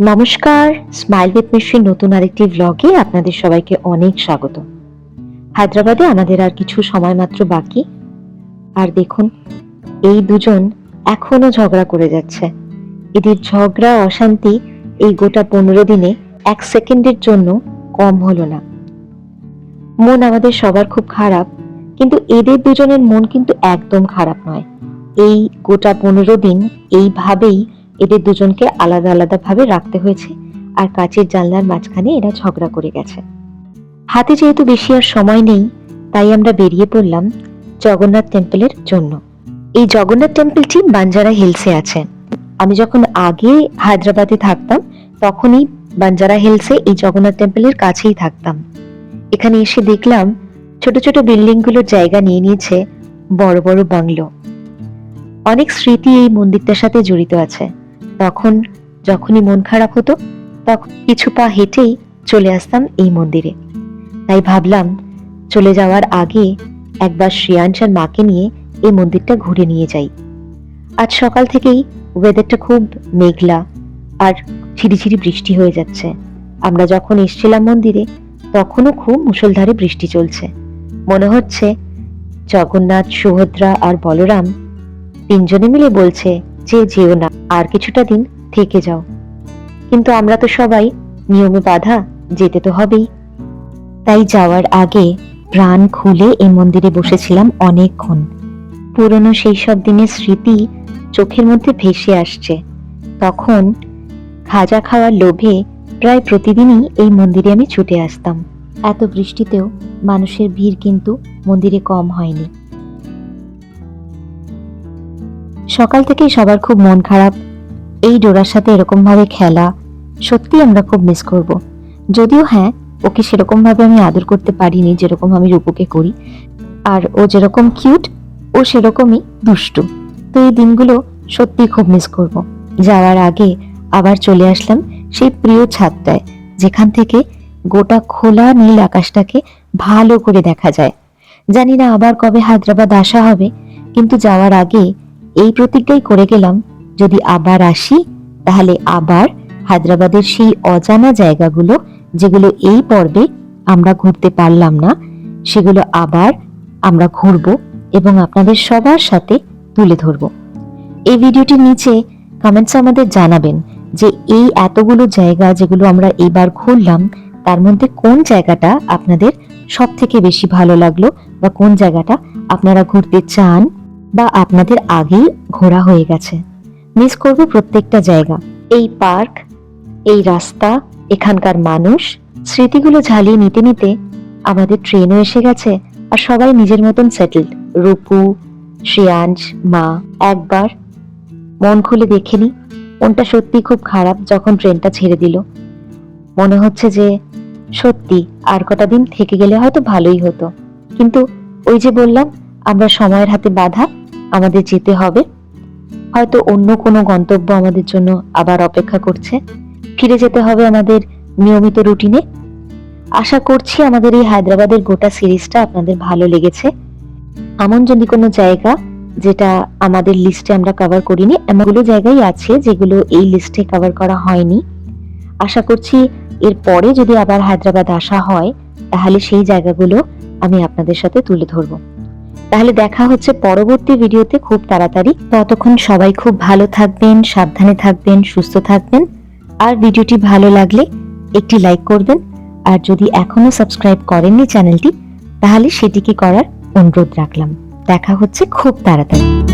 নমস্কার smile with মিশ্রির নতুন আরেকটি ব্লগে আপনাদের সবাইকে অনেক স্বাগত। হায়দ্রাবাদে আমাদের আর কিছু সময় মাত্র বাকি। আর দেখুন, এই দুজন এখনও ঝগড়া করে যাচ্ছে। এদের ঝগড়া, অশান্তি এই গোটা পনেরো দিনে এক সেকেন্ডের জন্য কম হলো না। মন আমাদের সবার খুব খারাপ, কিন্তু এদের দুজনের মন কিন্তু একদম খারাপ নয়। এই গোটা পনেরো দিন এইভাবেই এদের দুজনকে আলাদা আলাদা ভাবে রাখতে হয়েছে আর কাচের জানলার মাঝখানে এরা ঝগড়া করে গেছে। হাতে যেহেতু বেশি আর সময় নেই, তাই আমরা বেরিয়ে পড়লাম জগন্নাথ টেম্পলের জন্য। এই জগন্নাথ টেম্পলটি বাঞ্জারা হিলসে আছে। আমি যখন আগে হায়দ্রাবাদে থাকতাম, তখনই বাঞ্জারা হিলসে এই জগন্নাথ টেম্পলের কাছেই থাকতাম। এখানে এসে দেখলাম ছোট ছোট বিল্ডিংগুলোর জায়গা নিয়ে নিয়েছে বড় বড় বাংলো। অনেক স্মৃতি এই মন্দিরটার সাথে জড়িত আছে। তখন যখনই মন খারাপ হতো তখন কিছু পা হেঁটেই চলে আসতাম এই মন্দিরে। তাই ভাবলাম চলে যাওয়ার আগে একবার শ্রেয়াংশার মাকে নিয়ে এই মন্দিরটা ঘুরে নিয়ে যাই। আজ সকাল থেকেই ওয়েদারটা খুব মেঘলা আর ঝিরিঝিরি বৃষ্টি হয়ে যাচ্ছে। আমরা যখন এসছিলাম মন্দিরে, তখনও খুব মুষলধারে বৃষ্টি চলছে। মনে হচ্ছে জগন্নাথ, সুভদ্রা আর বলরাম তিনজনে মিলে বলছে যে যেও না, আর কিছুটা দিন থেকে যাও। কিন্তু আমরা তো সবাই নিয়মে বাধা, যেতে তো হবেই। তাই যাওয়ার আগে প্রাণ খুলে এই মন্দিরে বসেছিলাম অনেকক্ষণ। পুরনো সেই সব দিনের স্মৃতি চোখের মধ্যে ভেসে আসছে। তখন খাজা খাওয়ার লোভে প্রায় প্রতিদিনই এই মন্দিরে আমি ছুটে আসতাম। এত বৃষ্টিতেও মানুষের ভিড় কিন্তু মন্দিরে কম হয়নি। সকাল থেকেই সবার খুব মন খারাপ। এই ডোরার সাথে এরকম ভাবে খেলা সত্যি আমরা খুব মিস করব। যদিও হ্যাঁ ওকে সেরকম ভাবে আমি আদর করতে পারিনি, যেরকম আমি রূপুকে করি। আর ও যেরকম কিউট ও সেরকমই দুষ্টু। তো এই দিনগুলো সত্যি খুব মিস করব। যাওয়ার আগে আবার চলে আসলাম সেই প্রিয় ছাদটায়, যেখান থেকে গোটা খোলা নীল আকাশটাকে ভালো করে দেখা যায়। জানি না আবার কবে হায়দ্রাবাদ আসা হবে, কিন্তু যাওয়ার আগে এই প্রতিজ্ঞাই করে গেলাম। যদি আবার আসি, তাহলে আবার হায়দ্রাবাদের সেই অজানা জায়গাগুলো, যেগুলো এই পর্বে আমরা ঘুরতে পারলাম না, সেগুলো আবার আমরা ঘুরব এবং আপনাদের সবার সাথে তুলে ধরব। এই ভিডিওটির নিচে কমেন্টস আমাদের জানাবেন যে এই এতগুলো জায়গা যেগুলো আমরা এইবার ঘুরলাম, তার মধ্যে কোন জায়গাটা আপনাদের সব থেকে বেশি ভালো লাগল বা কোন জায়গাটা আপনারা ঘুরতে চান? বা আপনাদের আগেই ঘোরা হয়ে গেছে। মিস করবে প্রত্যেকটা জায়গা। এই পার্ক, এই রাস্তা, এখানকার মানুষ, স্মৃতিগুলো ঝালিয়ে নিতে নিতে আমাদের ট্রেনও এসে গেছে আর সবাই নিজের মতন সেটেলড রূপু, শ্রেয়াঞ্জ, মা, একবার মন খুলে দেখেনি মনটা সত্যি খুব খারাপ যখন ট্রেনটা ছেড়ে দিল। মনে হচ্ছে যে সত্যি আর কটা দিন থেকে গেলে হয়তো ভালোই হতো। কিন্তু ওই যে বললাম, আমরা সময়ের হাতে বাধা আমাদের যেতে হবে। হয়তো অন্য কোনো গন্তব্য আমাদের জন্য আবার অপেক্ষা করছে। ফিরে যেতে হবে আমাদের নিয়মিত রুটিনে। আশা করছি আমাদের এই হায়দ্রাবাদের গোটা সিরিজটা আপনাদের ভালো লেগেছে। এমন যদি কোনো জায়গা যেটা আমাদের লিস্টে আমরা কভার করিনি, এমনগুলো জায়গাই আছে যেগুলো এই লিস্টে কভার করা হয়নি। আশা করছি এর পরে যদি আবার হায়দ্রাবাদ আসা হয়, তাহলে সেই জায়গাগুলো আমি আপনাদের সাথে তুলে ধরবো। তাহলে দেখা হচ্ছে পরবর্তী ভিডিওতে খুব তাড়াতাড়ি। ততক্ষণ সবাই খুব ভালো থাকবেন, সাবধানে থাকবেন, সুস্থ থাকবেন। আর ভিডিওটি ভালো লাগলে একটি লাইক করবেন। আর যদি এখনও সাবস্ক্রাইব করেননি চ্যানেলটি, তাহলে সেটিকে করার অনুরোধ রাখলাম। দেখা হচ্ছে খুব তাড়াতাড়ি।